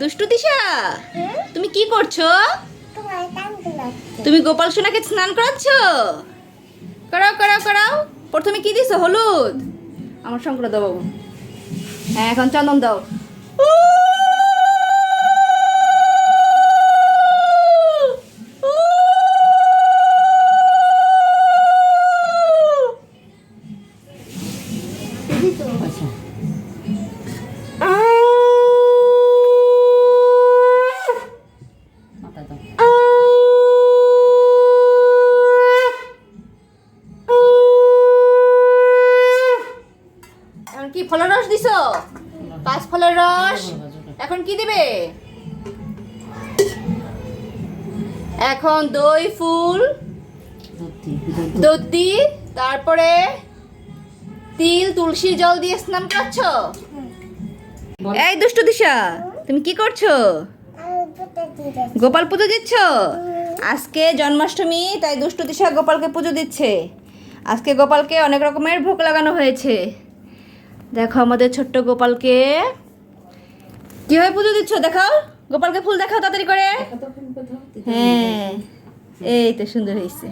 দুষ্টু দিশা তুমি কি করছ? তুমি গোপাল সোনাকে স্নান করাচ্ছ? করাও করাও করাও। প্রথমে কি দিছো? হলুদ? আমার শঙ্কর দাও বাবু। হ্যাঁ এখন চন্দন দাও। আচ্ছা। ফলের রস দিছো? পাঁচ ফলের রস। এখন কি দিবে? এখন দই ফুল দধি তারপরে তিল তুলসী জল দিয়ে স্নান করছ এই দুষ্টু দিশা তুমি কি করছ? গোপাল পুজো দিচ্ছ? আজকে জন্মাষ্টমী তাই দুষ্টু দিশা গোপালকে পুজো দিচ্ছে। আজকে গোপালকে অনেক রকমের ভোগ লাগানো হয়েছে। দেখো আমাদের ছোট্ট গোপালকে। কীভাবে পুজো দিচ্ছ? দেখাও। গোপালকে ফুল দেখাও তাড়াতাড়ি করে। হ্যাঁ। এই তো সুন্দর হয়েছে।